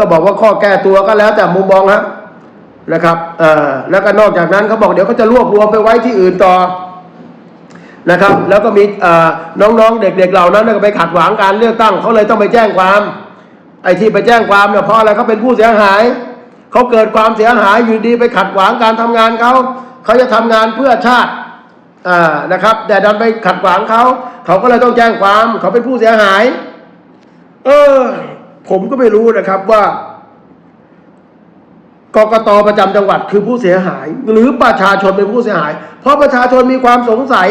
ก็บอกว่าข้อแก้ตัวก็แล้วแต่มุมมองครับนะครับเอ่อแล้วก็นอกจากนั้นเขาบอกเดี๋ยวเขาจะรวบรวมไปไว้ที่อื่นต่อนะครับ แล้วก็มีเอ่อน้องๆเด็กๆเหล่านั้นก็ไปขัดขวางการเลือกตั้งเขาเลยต้องไปแจ้งความไอ้ที่ไปแจ้งความเนี่ยเพราะอะไรเขาเป็นผู้เสียหายเขาเกิดความเสียหายอยู่ดีไปขัดขวางการทำงานเขาเขาจะทำงานเพื่อชาติอ่นะครับ แต่ดันไปขัดขวางเขาเขาก็เลยต้องแจ้งความเขาเป็นผู้เสียหาย เออ ผมก็ไม่รู้นะครับว่ากกตประจำจังหวัดคือผู้เสียหาย หรือประชาชนเป็นผู้เสียหาย เพราะประชาชนมีความสงสัย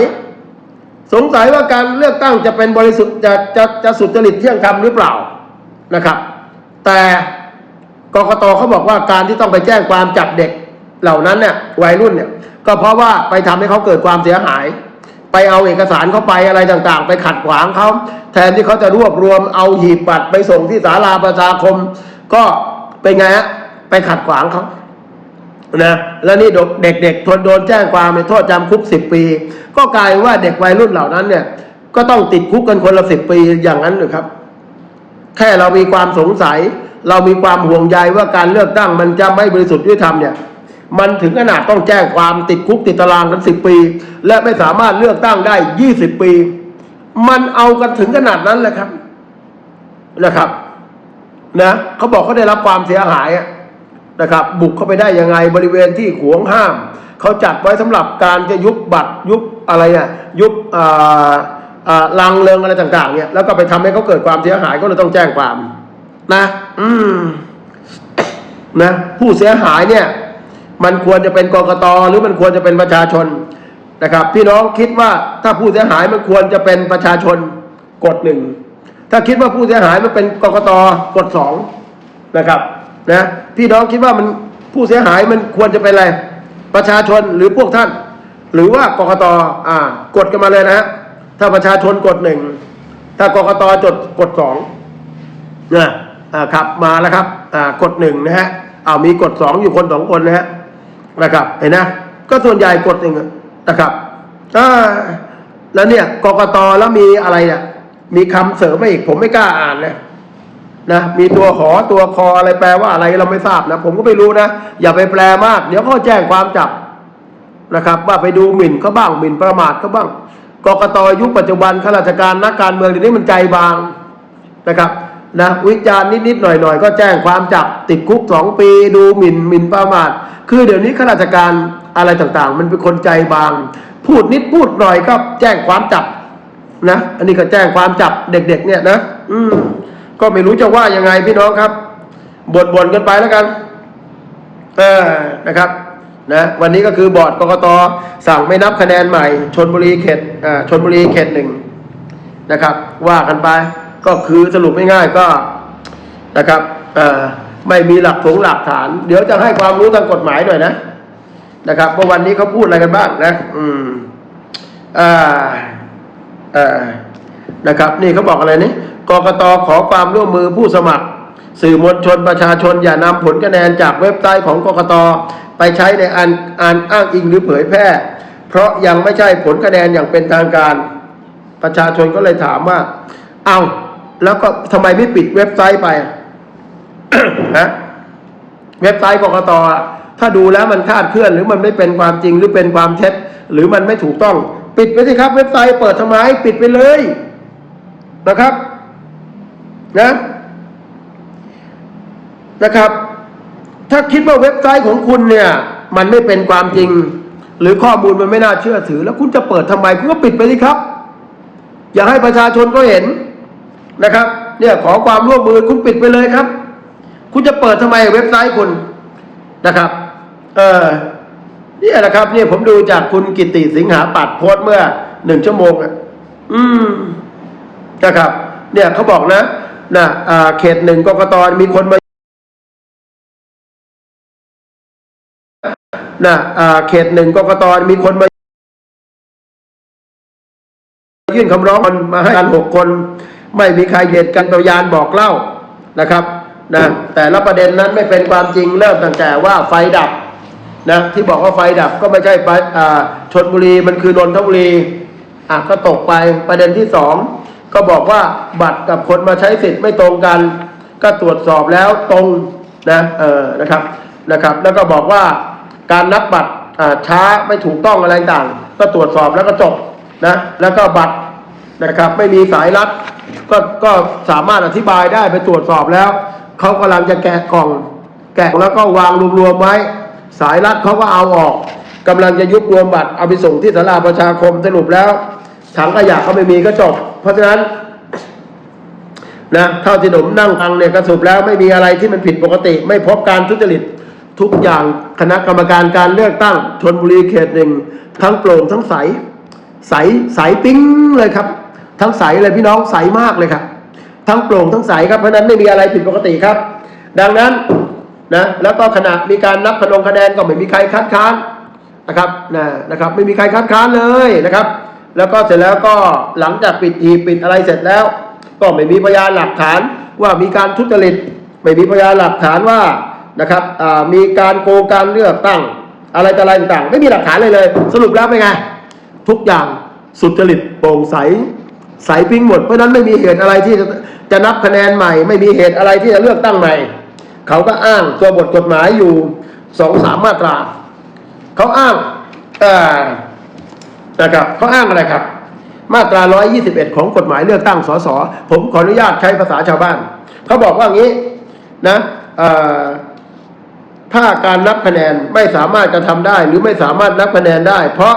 สงสัยว่าการเลือกตั้งจะเป็นบริสุทธิ์จะจะจะสุจริตเที่ยงธรรมหรือเปล่านะครับ แต่กกตเขาบอกว่าการที่ต้องไปแจ้งความจับเด็กเหล่านั้นเนี่ยวัยรุ่นเนี่ยก็เพราะว่าไปทำให้เขาเกิดความเสียหาย ไปเอาเอกสารเข้าไปอะไรต่างๆ ไปขัดขวางเขาแทนที่เขาจะรวบรวมเอาหีบบัตรไปส่งที่ศาลาประชาคม ก็เป็นไงฮะไปขัดขวางเขานะแล้วนี่เด็กๆทนโดนแจ้งความในโทษจำคุกสิบปี ก็กลายว่าเด็กวัยรุ่นเหล่านั้นเนี่ย ก็ต้องติดคุกกันคนละสิบปีอย่างนั้นหรือครับ แค่เรามีความสงสัย เรามีความห่วงใยว่าการเลือกตั้งมันจะไม่บริสุทธิ์ยุติธรรมเนี่ย มันถึงขนาดต้องแจ้งความติดคุกติดตารางกันสิบปี และไม่สามารถเลือกตั้งได้ยี่สิบปี มันเอากันถึงขนาดนั้นเลยครับนะครับนะเขาบอกเขาได้รับความเสียหายนะครับ บุกเข้าไปได้ยังไงบริเวณที่ขวงห้ามเขาจัดไว้สำหรับการจะยุบบัตรยุบอะไรอะยุบอ่าอ่าลังเริงอะไรต่างๆเนี่ยแล้วก็ไปทำให้เขาเกิดความเสียหายก็เลยต้องแจ้งความ นะ อืมนะ ผู้เสียหายเนี่ย มันควรจะเป็นกรกตหรือมันควรจะเป็นประชาชนนะครับ พี่น้องคิดว่าถ้าผู้เสียหายมันควรจะเป็นประชาชนกดหนึ่งถ้าคิดว่าผู้เสียหายมันเป็นกรกตกดสองนะครับนะพี่น้องคิดว่ามันผู้เสียหายมันควรจะเป็นอะไร ประชาชนหรือพวกท่าน หรือว่ากรกตอ่ากดกันมาเลยนะฮะถ้าประชาชนกดหนึ่งถ้ากรกตจดกดสองนะอ่าครับมาแล้วครับอ่ากดหนึ่งนะฮะเอามีกดสองอยู่คนสองคนนะฮะ นะครับเห็นนะก็ส่วนใหญ่กดหนึ่งนะครับอ่าแล้วเนี่ยกกตแล้วมีอะไรเนี่ยมีคำเสริมมาอีก ผมไม่กล้าอ่านนะนะมีตัวหอตัวคออะไรแปลว่าอะไรเราไม่ทราบนะ ผมก็ไม่รู้นะ อย่าไปแปลมาก เดี๋ยวเขาแจ้งความจับนะครับ ว่าไปดูหมิ่นเขาบ้างหมิ่นประมาทเขาบ้างกกตยุคปัจจุบันข้าราชการนักการเมืองเดี๋ยวนี้มันใจบางนะครับ นะวิจารณ์นิดๆหน่อยๆ ก็แจ้งความจับติดคุกสองปี ดูหมิ่นหมิ่นประมาทคือเดี๋ยวนี้ข้าราชการอะไรต่างๆ มันเป็นคนใจบาง พูดนิดพูดหน่อยก็แจ้งความจับนะอันนี้ก็แจ้งความจับเด็ก ๆ เนี่ยนะอืมก็ไม่รู้จะว่ายังไงพี่น้องครับบ่นๆกันไปแล้วกันเออนะครับนะวันนี้ก็คือบอร์ดกกตสั่งไม่นับคะแนนใหม่ชนบุรีเขตอ่าชนบุรีเขตหนึ่งนะครับ ว่ากันไป ก็คือสรุปง่ายๆก็นะครับไม่มีหลักถงหลักฐาน เดี๋ยวจะให้ความรู้ทางกฎหมายหน่อยนะนะครับว่าวันนี้เขาพูดอะไรกันบ้างนะ อืมอ่าอ่อนะครับ นี่เขาบอกอะไรนี่กกตขอความร่วมมือผู้สมัคร สื่อมวลชนประชาชนอย่านำผลคะแนนจากเว็บไซต์ของกกตไปใช้ในอันอ่านอ้างอิงหรือเผยแพร่ เพราะยังไม่ใช่ผลคะแนนอย่างเป็นทางการ ประชาชนก็เลยถามว่า เอา แล้วก็ทำไมไม่ปิดเว็บไซต์ไปฮะเว็บไซต์กกตอถ้าดูแล้วมันคาดเคลื่อนหรือมันไม่เป็นความจริงหรือเป็นความเท็จ หรือมันไม่ถูกต้อง ปิดไปสิครับเว็บไซต์เปิดทำไมปิดไปเลยนะครับนะนะครับ ถ้าคิดว่าเว็บไซต์ของคุณเนี่ย มันไม่เป็นความจริง หรือข้อมูลมันไม่น่าเชื่อถือ แล้วคุณจะเปิดทำไมคุณก็ปิดไปสิครับ อย่าให้ประชาชนก็เห็น นะครับ เนี่ยขอความร่วมมือคุณปิดไปเลยครับ คุณจะเปิดทำไมเว็บไซต์คุณนะครับ เออเนี่ยนะครับเนี่ยผมดูจากคุณกิติสิงหาปัดโพสเมื่อหนึ่งชั่วโมงอะอืมนะครับ เนี่ยเขาบอกนะนะอ่าเขตหนึ่งกกตมีคนมานะอ่าเขตหนึ่งกกตมีคนมายื่นคำร้องมาให้กันหกคน ไม่มีใครเหตุกันพยานบอกเล่านะครับนะแต่ละประเด็นนั้นไม่เป็นความจริงเริ่มตั้งแต่ว่าไฟดับนะที่บอกว่าไฟดับก็ไม่ใช่ไฟอ่าชนบุรีมันคือนนทบุรีอะก็ตกไปประเด็นที่สองก็บอกว่าบัตรกับคนมาใช้สิทธิ์ไม่ตรงกัน ก็ตรวจสอบแล้วตรงนะเออนะครับนะครับ แล้วก็บอกว่าการนับบัตรอ่าช้าไม่ถูกต้องอะไรต่าง ก็ตรวจสอบแล้วก็จบนะแล้วก็บัตร นะครับ ไม่มีสายรัดก็ก็สามารถอธิบายได้ไปตรวจสอบแล้วเขากำลังจะแกะกล่อง แกะแล้วก็วางรวมๆไว้ สายรัดเขาก็เอาออกกำลังจะยุบรวมบัตรเอาไปส่งที่สาราประชาคมสรุปแล้วถังขยะเขาไม่มีก็จบ เพราะฉะนั้นนะเท่าที่หนุ่มนั่งฟังเนี่ยกระสุบแล้วไม่มีอะไรที่มันผิดปกติ ไม่พบการทุจริตทุกอย่างคณะกรรมการการเลือกตั้งชนบุรีเขตหนึ่งทั้งโปร่งทั้งใส ใสใสปิ้งเลยครับ ทั้งใสเลยพี่น้องใสมากเลยครับ ทั้งโปร่งทั้งใสครับเพราะนั้นไม่มีอะไรผิดปกติครับ ดังนั้นนะแล้วก็ขณะมีการนับคะแนนคะแนนก็ไม่มีใครคัดค้านนะครับนะนะครับไม่มีใครคัดค้านเลยนะครับ แล้วก็เสร็จแล้วก็หลังจากปิดหีปิดอะไรเสร็จแล้ว ก็ไม่มีพยานหลักฐานว่ามีการทุจริตไม่มีพยานหลักฐานว่านะครับมีการโกงการเลือกตั้งอะไรต่อะไรต่างๆ ไม่มีหลักฐานเลยเลย สรุปแล้วเป็นไง ทุกอย่างสุจริตโปร่งใส ใสปิ้งหมดเพราะนั้นไม่มีเหตุอะไรที่จะจะนับคะแนนใหม่ ไม่มีเหตุอะไรที่จะเลือกตั้งใหม่ เขาก็อ้างตัวบทกฎหมายอยู่สองสามมาตรา เขาอ้างนะครับเขาอ้างอะไรครับ มาตรา 121 ของกฎหมายเลือกตั้งสสผมขออนุญาตใช้ภาษาชาวบ้าน เขาบอกว่างี้นะถ้าการนับคะแนนไม่สามารถกระทำได้ หรือไม่สามารถนับคะแนนได้ เพราะ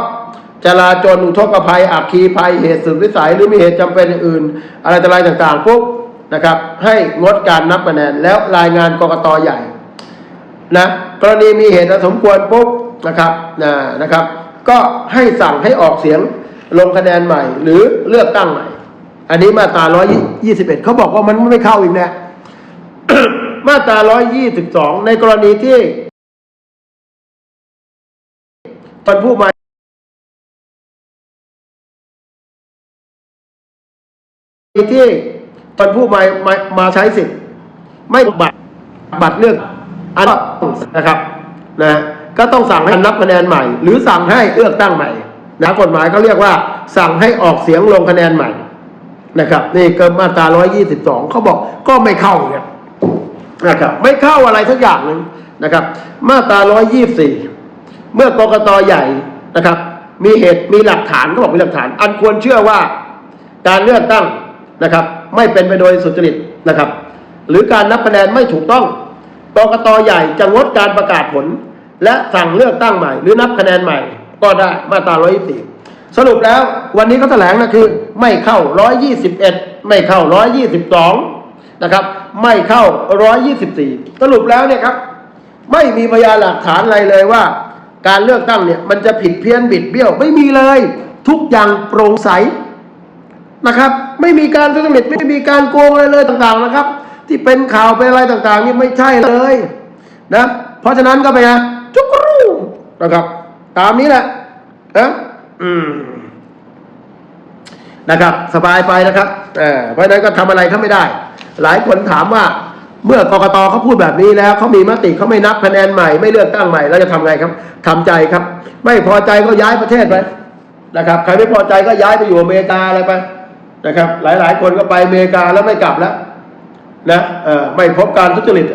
จราจรอุทกภัยอัคคีภัยเหตุสุดวิสัยหรือมีเหตุจำเป็นอื่น อะไรต่ออะไรต่างๆปุ๊บนะครับ ให้งดการนับคะแนนแล้วรายงานกรกตใหญ่นะกรณีมีเหตุสมควรปุ๊บนะครับนะนะครับ ก็ให้สั่งให้ออกเสียงลงคะแนนใหม่ หรือเลือกตั้งใหม่ อันนี้มาตรา121เขาบอกว่ามันไม่เข้าอีกนะมาตรา122 ในกรณีที่ตอนผู้มา ที่ตอนผู้มามามาใช้สิทธิ์ ไม่บัตรบัตรเลือกอันนะครับนะก็ต้องสั่งให้นับคะแนนใหม่ หรือสั่งให้เลือกตั้งใหม่นะกฎหมายเขาเรียกว่า สั่งให้ออกเสียงลงคะแนนใหม่นะครับ นี่เก็มาตรา 122 เขาบอกก็ไม่เข้าเนี่ยนะครับไม่เข้าอะไรสักอย่างหนึ่งนะครับ มาตรา 124 เมื่อกกตใหญ่นะครับ มีเหตุมีหลักฐานเขาบอกมีหลักฐาน อันควรเชื่อว่าการเลือกตั้ง นะครับ ไม่เป็นไปโดยสุจริตนะครับ หรือการนับคะแนนไม่ถูกต้องกกตใหญ่จะงดการประกาศผล และสั่งเลือกตั้งใหม่ หรือนับคะแนนใหม่ ก็ได้มาตรา 124 สรุปแล้ววันนี้เขาแถลงนะคือ ไม่เข้า 121 ไม่เข้า 122 นะครับ ไม่เข้า 124 สรุปแล้วเนี่ยครับ ไม่มีพยานหลักฐานอะไรเลยว่า การเลือกตั้งเนี่ยมันจะผิดเพี้ยนบิดเบี้ยวไม่มีเลย ทุกอย่างโปร่งใส นะครับ ไม่มีการทุจริตไม่มีการโกงอะไรเลยต่างๆนะครับ ที่เป็นข่าวเป็นอะไรต่างๆ นี่ไม่ใช่เลยนะเพราะฉะนั้นก็ไปนะจุกรูนะครับ ตามนี้แหละนะอืมนะครับ สบายไปนะครับเออเพราะฉะนั้นก็ทำอะไรเขาไม่ได้ หลายคนถามว่า เมื่อกรกตเขาพูดแบบนี้แล้วเขามีมติเขาไม่นับคะแนนใหม่ไม่เลือกตั้งใหม่แล้วจะทำไงครับทำใจครับ ไม่พอใจก็ย้ายประเทศไปนะครับ ใครไม่พอใจก็ย้ายไปอยู่อเมริกาอะไรไป นะครับ หลายๆ คนก็ไปอเมริกาแล้วไม่กลับแล้วนะไม่พบการทุจริต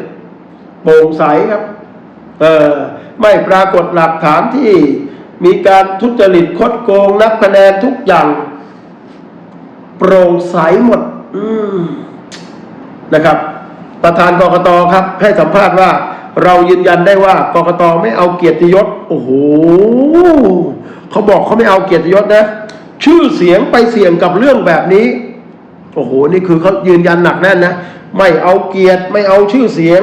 โปร่งใสครับเออไม่ปรากฏหลักฐานที่มีการทุจริตคดโกงนับคะแนนทุกอย่าง โปร่งใสหมดอืมนะครับ ประธานกรกตครับ ให้สัมภาษณ์ว่า เรายืนยันได้ว่ากรกตไม่เอาเกียรติยศโอ้โหเขาบอกเขาไม่เอาเกียรติยศนะ ชื่อเสียงไปเสี่ยงกับเรื่องแบบนี้ โอ้โห นี่คือเขายืนยันหนักแน่นนะ ไม่เอาเกียรติไม่เอาชื่อเสียง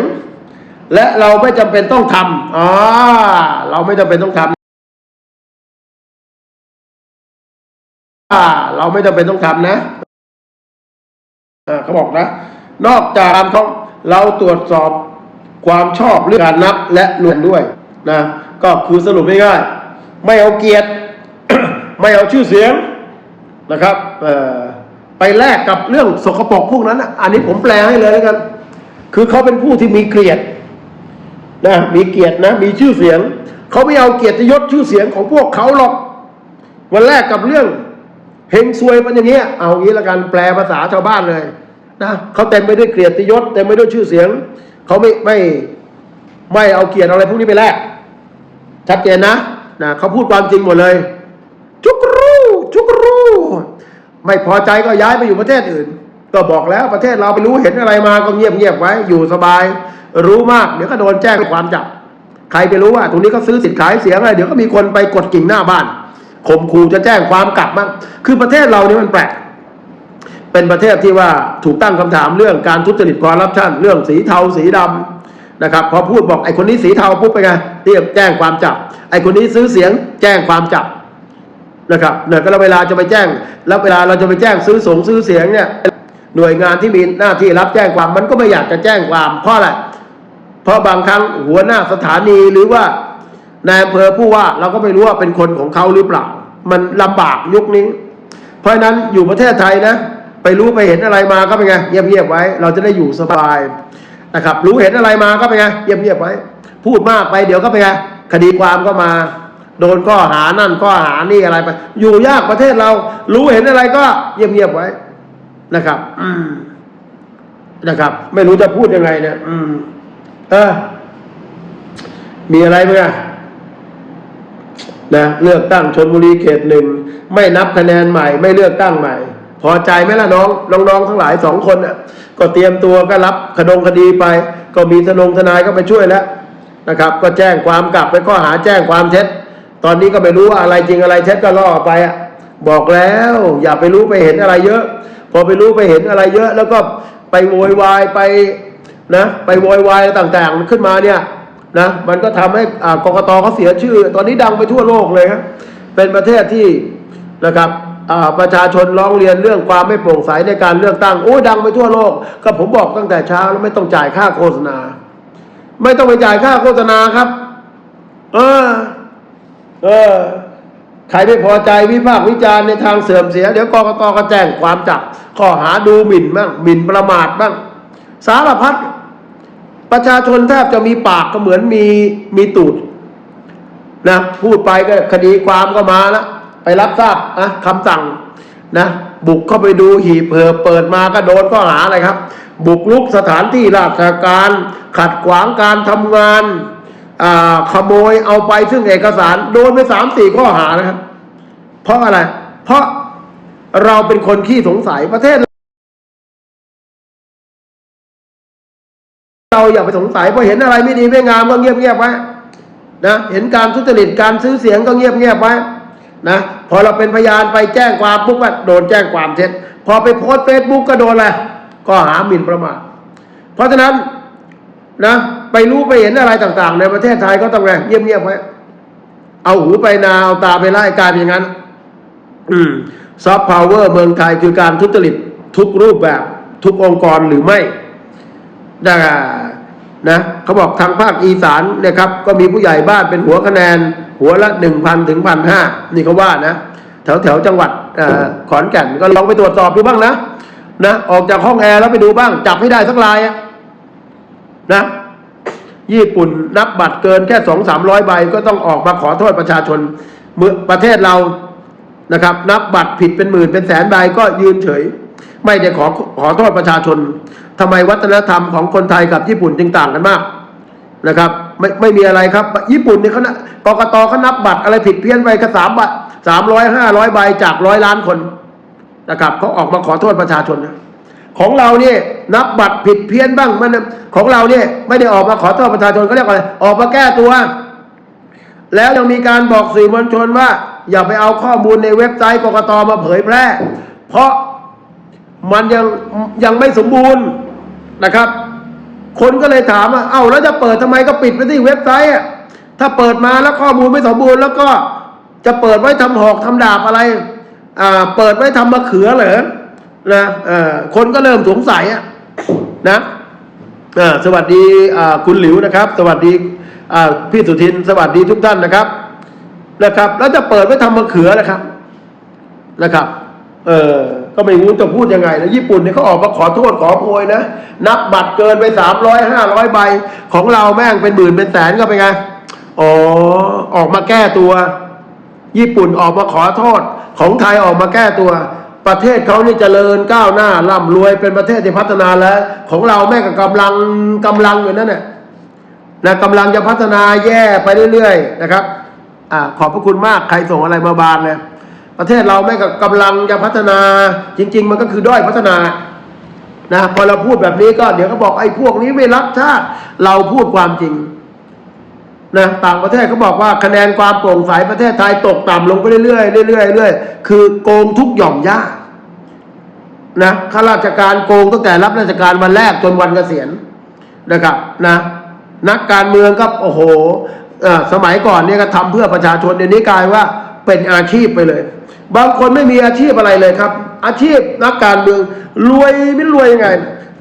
และเราไม่จำเป็นต้องทำอ่าเราไม่จำเป็นต้องทำอ่าเราไม่จำเป็นต้องทำนะอ่าเขาบอกนะ นอกจากการเขาเราตรวจสอบความชอบเรื่องการนับและรวนด้วยนะ ก็คือสรุปง่ายๆไม่เอาเกียรติ ไม่เอาชื่อเสียง นะครับไปแลกกับเรื่องสกปรกพวกนั้น อันนี้ผมแปลให้เลยแล้วกัน คือเขาเป็นผู้ที่มีเกียรตินะมีเกียรตินะ มีชื่อเสียง เขาไม่เอาเกียรติยศชื่อเสียงของพวกเขาหรอกวันแรกกับเรื่องเฮงซวยมันอย่างเงี้ยเอางี้ละกันแปลภาษาชาวบ้านเลยนะเขาเต็มไปด้วยเกียรติยศเต็มไปด้วยชื่อเสียงเขาไม่ไม่ไม่เอาเกียรติอะไรพวกนี้ไปแลกชัดเจนนะนะเขาพูดความจริงหมดเลยจุกร ไม่พอใจก็ย้ายไปอยู่ประเทศอื่น ก็บอกแล้วประเทศเราไปรู้เห็นอะไรมาก็เงียบเงียบๆไว้ อยู่สบาย รู้มากเดี๋ยวก็โดนแจ้งความจับ ใครไปรู้ว่าตรงนี้ก็ซื้อสิทธิ์ขายเสียงอะไรเดี๋ยวก็มีคนไปกดกิ่งหน้าบ้านข่มขู่จะแจ้งความกลับมั้งคือประเทศเรานี่มันแปลกเป็นประเทศที่ว่าถูกตั้งคำถามเรื่องการทุจริตคอร์รัปชันเรื่องสีเทาสีดำนะครับพอพูดบอกไอ้คนนี้สีเทาปุ๊บไปไงเรียกแจ้งความจับไอ้คนนี้ซื้อเสียงแจ้งความจับ นะครับเนี่ยก็เราเวลาจะไปแจ้ง แล้วเวลาเราจะไปแจ้งซื้อสงซื้อเสียงเนี่ยหน่วยงานที่มีหน้าที่รับแจ้งความมันก็ไม่อยากจะแจ้งความ เพราะอะไรเพราะบางครั้งหัวหน้าสถานีหรือว่านายอำเภอผู้ว่าเราก็ไม่รู้ว่าเป็นคนของเขาหรือเปล่า มันลำบากยุคนี้ เพราะฉะนั้นอยู่ประเทศไทยนะ ไปรู้ไปเห็นอะไรมาก็เป็นไงเงียบๆไว้ เราจะได้อยู่สบายนะครับ รู้เห็นอะไรมาก็เป็นไงเงียบๆไว้ พูดมากไปเดี๋ยวก็เป็นไงคดีความก็มา โดนข้อหานั่นข้อหานี่อะไรไป อยู่ยากประเทศเรา รู้เห็นอะไรก็เงียบๆไว้นะครับอืมนะครับ ไม่รู้จะพูดยังไงเนี่ยอืมเออ มีอะไรไหมอะนะเลือกตั้งชนบุรีเขตหนึ่งไม่นับคะแนนใหม่ ไม่เลือกตั้งใหม่ พอใจไหมล่ะน้องน้องๆทั้งหลายสองคนน่ะ ก็เตรียมตัวก็รับคดงคดีไป ก็มีทนงทนายก็ไปช่วยแล้วนะครับ ก็แจ้งความกลับไปข้อหาแจ้งความเท็จ ตอนนี้ก็ไม่รู้ว่าอะไรจริงอะไรเท็จก็ล่อไปอะบอกแล้ว อย่าไปรู้ไปเห็นอะไรเยอะ พอไปรู้ไปเห็นอะไรเยอะ แล้วก็ไปโวยวายไปนะไปโวยวายต่างๆขึ้นมาเนี่ยนะมันก็ทำให้อ่ากตเขาเสียชื่อ ตอนนี้ดังไปทั่วโลกเลยครับเป็นประเทศที่นะครับประชาชนร้องเรียนเรื่องความไม่โปร่งใสในการเลือกตั้งโอ้ดังไปทั่วโลก ก็ผมบอกตั้งแต่เช้าแล้วไม่ต้องจ่ายค่าโฆษณา ไม่ต้องไปจ่ายค่าโฆษณาครับ เออ เออ ใครไม่พอใจวิพากษ์วิจารณ์ในทางเสื่อมเสีย เดี๋ยวกกตก็แจ้งความจับข้อหาดูหมิ่นบ้างหมิ่นประมาทบ้าง สารพัดประชาชนแทบจะมีปากก็เหมือนมีมีตูดนะพูดไปก็คดีความก็มาล้วไปรับทราบนะคำสั่งนะบุกเข้าไปดูหีบเผอเปิดมาก็โดนข้อหาอะไรครับ บุกรุกสถานที่ราชการ ขัดขวางการทำงาน ขโมยเอาไปซึ่งเอกสาร โดนไปสามสี่ข้อหานะครับ เพราะอะไร เพราะเราเป็นคนขี้สงสัยประเทศ เราอย่าไปสงสัยพอเห็นอะไรไม่ดีไม่งามก็เงียบเงียบไว้นะเห็นการทุจริตการซื้อเสียงก็เงียบเงียบไว้นะพอเราเป็นพยานไปแจ้งความปุ๊บก็โดนแจ้งความเท็จพอไปโพสเฟซบุ๊กก็โดนอะไรก็หาหมิ่นประมาทเพราะฉะนั้น นะไปรู้ไปเห็นอะไรต่างๆ ในประเทศไทยก็ต้องไงเงียบเงียบๆไว้เอาหูไปนาเอาตาไปไล่กลายเป็นอย่างนั้นอืมซอฟต์พาวเวอร์เมืองไทยคือการทุจริตทุกรูปแบบทุกองค์กรหรือไม่นะนะเขาบอกทางภาคอีสานเนี่ยครับ ก็มีผู้ใหญ่บ้านเป็นหัวคะแนน หัวละหนึ่งพันถึงพันห้านี่เขาว่านะ แถวแถวจังหวัดอขอนแก่นก็ลองไปตรวจสอบดูบ้างนะนะออกจากห้องแอร์แล้วไปดูบ้าง จับให้ได้สักลายอะ นะ ญี่ปุ่นนับบัตรเกินแค่สองสามร้อยใบก็ต้องออกมาขอโทษประชาชนเมื่อประเทศเรานะครับ นับบัตรผิดเป็นหมื่นเป็นแสนใบก็ยืนเฉย ไม่ได้ขอขอโทษประชาชนทำไมวัฒนธรรมของคนไทยกับญี่ปุ่นจึงต่างกันมากนะครับ ไม่ไม่มีอะไรครับ ญี่ปุ่นเนี่ยเขานะกกตเขานับบัตรอะไรผิดเพี้ยนไปแค่สามบัตรสามร้อยห้าร้อยใบจากร้อยล้านคนนะครับเขาออกมาขอโทษประชาชนนะ ของเราเนี่ยนับบัตรผิดเพี้ยนบ้างมันของเราเนี่ยไม่ได้ออกมาขอโทษประชาชนเขาเรียกว่าอะไรออกมาแก้ตัว แล้วยังมีการบอกสื่อมวลชนว่า อย่าไปเอาข้อมูลในเว็บไซต์กกตมาเผยแพร่ เพราะมันยังยังไม่สมบูรณ์นะครับ คนก็เลยถามว่าเอ้าแล้วจะเปิดทำไมก็ปิดไปที่เว็บไซต์อะถ้าเปิดมาแล้วข้อมูลไม่สมบูรณ์ แล้วก็จะเปิดไว้ทำหอกทำดาบอะไรอ่าเปิดไว้ทำมะเขือเหรอ นะคนก็เริ่มสงสัยนะสวัสดีคุณหลิวนะครับ สวัสดีพี่สุทิน สวัสดีทุกท่านนะครับนะครับ แล้วจะเปิดไว้ทำมะเขือนะครับนะครับ เออก็ไม่รู้จะพูดยังไงนะญี่ปุ่นเนี่ยเขาออกมาขอโทษขอโพยนะ นับบัตรเกินไปสามร้อยห้าร้อยใบ ของเราแม่งเป็นหมื่นเป็นแสนก็เป็นไงอ๋อออกมาแก้ตัว ญี่ปุ่นออกมาขอโทษ ของไทยออกมาแก้ตัว ประเทศเขานี่เจริญก้าวหน้าร่ำรวยเป็นประเทศที่พัฒนาแล้ว ของเราแม่ก็กำลังกำลังอยู่นั่นแหละนะกำลังจะพัฒนาแย่ไปเรื่อยๆนะครับอ่าขอบพระคุณมากใครส่งอะไรมาบานเลยประเทศเราแม่ก็กำลังจะพัฒนาจริง ๆ มันก็คือด้อยพัฒนานะพอเราพูดแบบนี้ก็เดี๋ยวก็บอกไอ้พวกนี้ไม่รักชาติเราพูดความจริง นะต่างประเทศเขาบอกว่าคะแนนความโปร่งใสประเทศไทยตกต่ำลงไปเรื่อยๆเรื่อยๆเรื่อยๆคือโกงทุกหย่อมย่านะข้าราชการโกงตั้งแต่รับราชการวันแรกจนวันเกษียณนะครับนะนักการเมืองก็โอ้โหอ่อสมัยก่อนเนี่ยก็ทำเพื่อประชาชนเดี๋ยวนี้กลายว่าเป็นอาชีพไปเลย บางคนไม่มีอาชีพอะไรเลยครับ อาชีพนักการเมืองรวยไม่รวยยังไง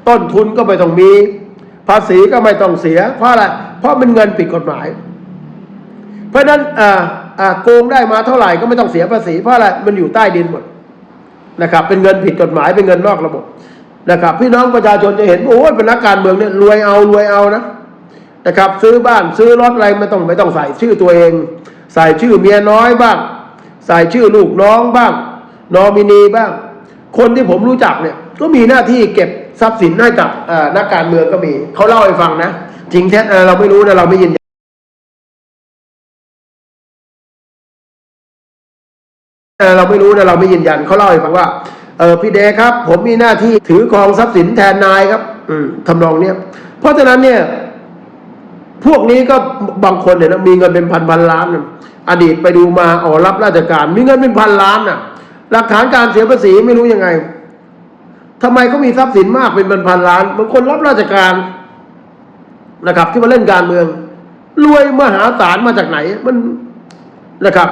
ต้นทุนก็ไม่ต้องมี ภาษีก็ไม่ต้องเสีย เพราะอะไร เพราะมันเงินผิดกฎหมาย เพราะฉะนั้นอ่าอ่าโกงได้มาเท่าไหร่ก็ไม่ต้องเสียภาษี เพราะอะไรมันอยู่ใต้ดินหมดนะครับ เป็นเงินผิดกฎหมายเป็นเงินนอกระบบนะครับ พี่น้องประชาชนจะเห็นโอ้ยเป็นนักการเมืองเนี่ยรวยเอารวยเอานะนะครับ ซื้อบ้านซื้อรถอะไรไม่ต้องไม่ต้องใส่ชื่อตัวเอง ใส่ชื่อเมียน้อยบ้าง ใส่ชื่อลูกน้องบ้างนอมินีบ้าง คนที่ผมรู้จักเนี่ยก็มีหน้าที่เก็บ ทรัพย์สินให้กับนักการเมืองก็มี เขาเล่าให้ฟังนะ จริงแท้เอ่เราไม่รู้นะเราไม่ยินยันเราไม่รู้นะเราไม่ยืนยันเขาเล่าให้ฟังว่าเออพี่เดชครับ ผมมีหน้าที่ถือครองทรัพย์สินแทนนายครับ อืมทำนองเนี้ยเพราะฉะนั้นเนี่ย พวกนี้ก็บางคนเนี่ยนะมีเงินเป็นพันพันล้านอดีตไปดูมาอ๋อรับราชการ มีเงินเป็นพันล้านน่ะ หลักฐานการเสียภาษีไม่รู้ยังไง ทำไมเขามีทรัพย์สินมากเป็นพันพันล้านบางคนรับราชการนะครับ ที่มาเล่นการเมือง รวยมหาศาลมาจากไหนมันนะครับ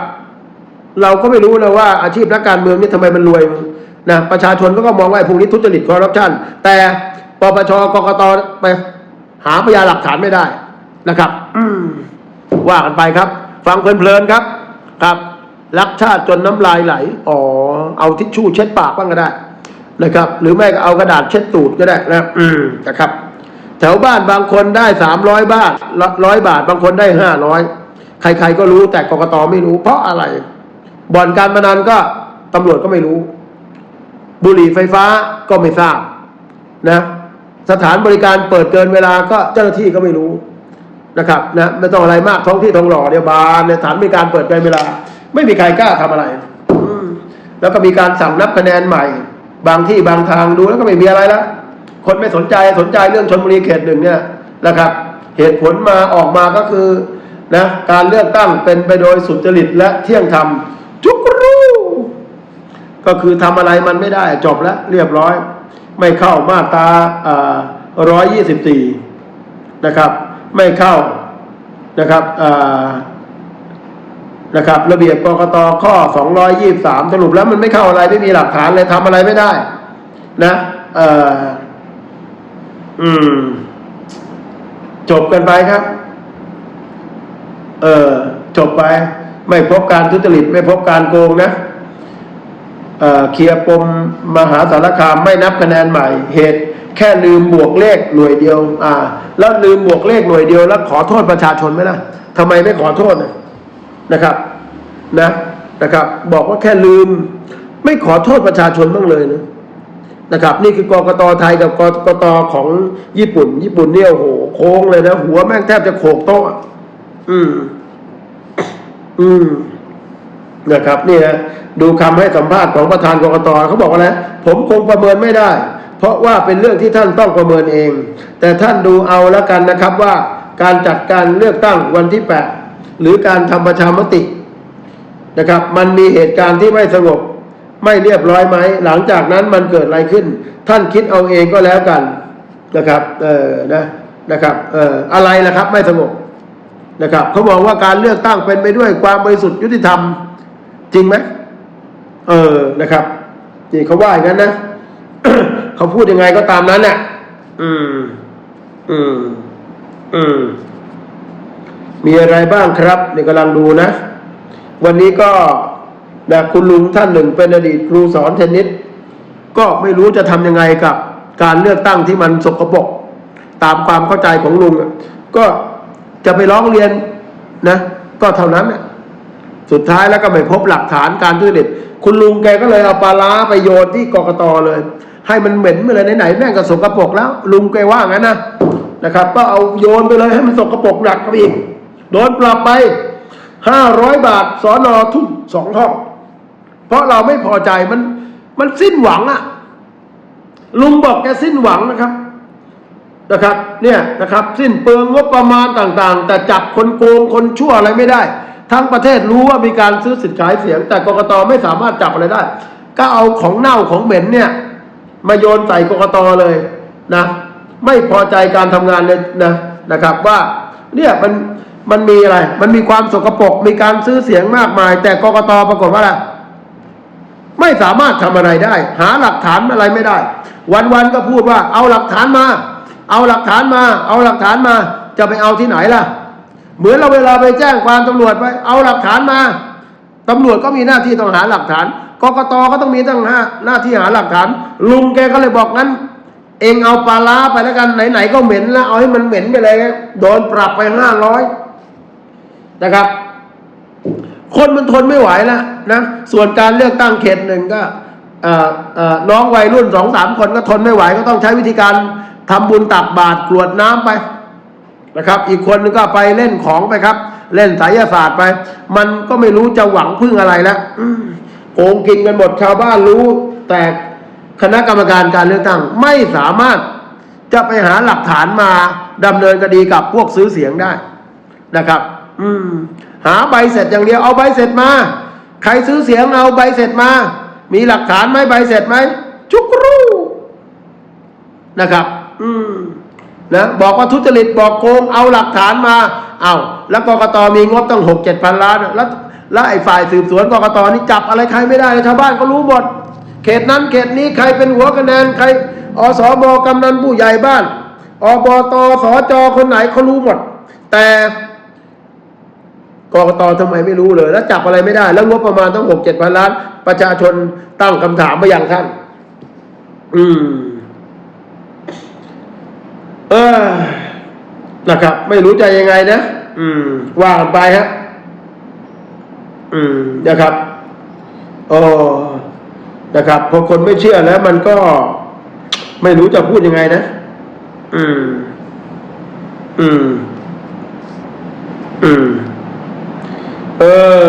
เราก็ไม่รู้นะว่าอาชีพนักการเมืองนี่ทำไมมันรวยนะประชาชนก็มองว่าไอ้พวกนี้ทุจริตคอร์รัปชันแต่ปปชกกตไปหาพยานหลักฐานไม่ได้นะครับ อืมว่ากันไปครับ ฟังเพลินๆครับ ครับ รักชาติจนน้ำลายไหล อ๋อ เอาทิชชู่เช็ดปากบ้างก็ได้ นะครับ หรือไม่ก็เอากระดาษเช็ดตูดก็ได้นะอืมนะครับ แถวบ้านบางคนได้สามร้อยบาทร้อยบาท บางคนได้ห้าร้อยใครๆก็รู้แต่กกตไม่รู้ เพราะอะไร บ่อนการพนันก็ตำรวจก็ไม่รู้ บุหรี่ไฟฟ้าก็ไม่ทราบนะ สถานบริการเปิดเกินเวลาก็เจ้าหน้าที่ก็ไม่รู้นะครับนะไม่ต้องอะไรมากท้องที่ทองหล่อเนี่ยบานเนี่ยสถานบริการเปิดเกินเวลา ไม่มีใครกล้าทำอะไรอืมแล้วก็มีการสั่งนับคะแนนใหม่ บางที่บางทางดูแล้วก็ไม่มีอะไรแล้วคนไม่สนใจสนใจเรื่องชนบุรีเขตหนึ่งเนี่ยนะครับ เหตุผลมาออกมาก็คือนะการเลือกตั้งเป็นไปโดยสุจริตและเที่ยงธรรมจุกรูก็คือทำอะไรมันไม่ได้จบแล้วเรียบร้อย ไม่เข้ามาตราร้อยยี่สิบสี่นะครับ ไม่เข้านะครับอ่า นะครับ ระเบียบกกตข้อสองร้อยยี่สรุปแล้วมันไม่เข้าอะไรไม่มีหลักฐานเลยทำอะไรไม่ได้ นะเอออืม จบกันไปครับ เออจบไป ไม่พบการทุจริต ไม่พบการโกงนะเออเคลียร์ปมมหาสารคามไม่นับคะแนนใหม่ เหตุแค่ลืมบวกเลขหน่วยเดียว อ่า แล้วลืมบวกเลขหน่วยเดียว แล้วขอโทษประชาชนไหมล่ะทำไมไม่ขอโทษนะ นะครับนะนะครับ บอกว่าแค่ลืม ไม่ขอโทษประชาชนบ้างเลยนะนะครับ นี่คือกกตไทยกับกกตของญี่ปุ่น ญี่ปุ่นเนี่ยโอ้โหโค้งเลยนะ หัวแม่งแทบจะโขกโต๊ะอืม อืมนะครับนี่นะดูคำให้สัมภาษณ์ของประธานกกตเขาบอกว่านะผมคงประเมินไม่ได้ เพราะว่าเป็นเรื่องที่ท่านต้องประเมินเอง แต่ท่านดูเอาแล้วกันนะครับว่าการจัดการเลือกตั้งวันที่แปด หรือการทำประชามตินะครับ มันมีเหตุการณ์ที่ไม่สงบไม่เรียบร้อยไหมหลังจากนั้นมันเกิดอะไรขึ้น ท่านคิดเอาเองก็แล้วกันนะครับเออนะนะครับเอออะไรล่ะครับไม่สงบนะครับเขาบอกว่าการเลือกตั้งเป็นไปด้วยความบริสุทธิ์ยุติธรรม จริงไหมเออนะครับนี่เขาว่าอย่างนั้นนะเขาพูดยังไงก็ตามนั้นน่ะ อืม อืม อืม มีอะไรบ้างครับนี่กำลังดูนะ วันนี้ก็นะคุณลุงท่านหนึ่งเป็นอดีตครูสอนเทนนิสก็ไม่รู้จะทำยังไงกับ การเลือกตั้งที่มันสกปรกตามความเข้าใจของลุง ก็จะไปร้องเรียนนะ ก็เท่านั้นน่ะสุดท้ายแล้วก็ไม่พบหลักฐานการทุจริตคุณลุงแกก็เลยเอาปลาร้าไปโยนที่กกตเลย ให้มันเหม็นไปเลยไหนๆแม่งก็สกปรกแล้ว ลุงแกว่างั้นนะนะครับ ก็เอาโยนไปเลยให้มันสกปรกหนักกับอีก โดนปรับไปห้าร้อยบาทสอนอทุ่งสองห้อง เพราะเราไม่พอใจมัน มันสิ้นหวังอะลุงบอกแกสิ้นหวังนะครับนะครับ เนี่ยนะครับ สิ้นเปลืองงบประมาณต่างๆ แต่จับคนโกงคนชั่วอะไรไม่ได้ ทั้งประเทศรู้ว่ามีการซื้อสิทธิ์ขายเสียง แต่กกตไม่สามารถจับอะไรได้ ก็เอาของเน่าของเหม็นเนี่ย มาโยนใส่กกตเลยนะ ไม่พอใจการทำงานเลยนะนะครับ ว่าเนี่ยมัน มันมีอะไร มันมีความสกปรกมีการซื้อเสียงมากมาย แต่กกตปรากฏว่าอะไรไม่สามารถทำอะไรได้ หาหลักฐานอะไรไม่ได้ วันๆก็พูดว่า เอาหลักฐานมา เอาหลักฐานมา เอาหลักฐานมา จะไปเอาที่ไหนล่ะ เหมือนเราเวลาไปแจ้งความตำรวจไป เอาหลักฐานมาตำรวจก็มีหน้าที่ต้องหาหลักฐานกกตก็ต้องมีตั้งห้าหน้าที่หาหลักฐาน ลุงแกก็เลยบอกงั้น เองเอาปลาร้าไปแล้วกันไหนๆก็เหม็นแล้วเอาให้มันเหม็นไปเลยโดนปรับไปห้าร้อย นะครับ คนมันทนไม่ไหวแล้วนะส่วนการเลือกตั้งเขตหนึ่งก็น้องวัยรุ่นสองสามคนก็ทนไม่ไหวก็ต้องใช้วิธีการทำบุญตักบาตรกรวดน้ำไปนะครับ อีกคนนึงก็ไปเล่นของไปครับ เล่นไสยศาสตร์ไป มันก็ไม่รู้จะหวังพึ่งอะไรแล้วโกงกินกันหมดชาวบ้านรู้ แต่คณะกรรมการการเลือกตั้งไม่สามารถจะไปหาหลักฐานมาดำเนินคดีกับพวกซื้อเสียงได้นะครับ อืม หาใบเสร็จอย่างเดียวเอาใบเสร็จมา ใครซื้อเสียงเอาใบเสร็จมา มีหลักฐานไหมใบเสร็จไหมจุกรูนะครับ อืมนะบอกว่าทุจริตบอกโกงเอาหลักฐานมา เอาแล้วกกตมีงบตั้งหกเจ็ดพันล้านแล้วแล้วไอ้ฝ่ายสืบสวนกกตนี่จับอะไรใครไม่ได้ชาวบ้านก็รู้หมดเขตนั้นเขตนี้ใครเป็นหัวคะแนนใครอสบกำนันผู้ใหญ่บ้านอบตสจคนไหนเขารู้หมด แต่ กกตทำไมไม่รู้เลย แล้วจับอะไรไม่ได้ แล้วงบประมาณต้องหกเจ็ดพันล้าน ประชาชนตั้งคำถามไปอยังท่าน อืม เออนะครับ ไม่รู้ใจยังไงนะอืม ว่ากันไปฮะอืมนะครับโอ้นะครับพอคนไม่เชื่อแล้วมันก็ไม่รู้จะพูดยังไงนะ อืม อืม อืม เออ